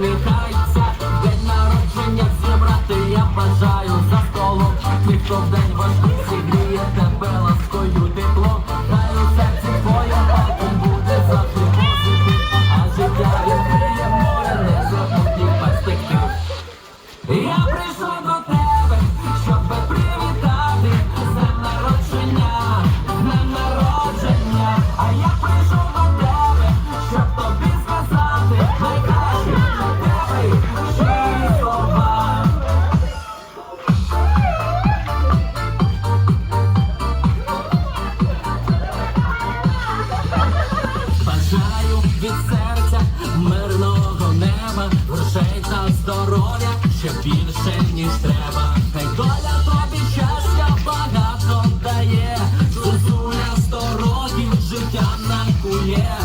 день народження всім я бажаю за столом. Ніхто в день важкий зігріє тебе ласкою теплом. Хай серці твоя буде завжди а життя відкриє море, не забудні перспектив. Я. від серця, мирного неба, грошей та здоров'я ще більше, ніж треба. Хай доля тобі щастя багато дає, Зузуля сто років життя накує.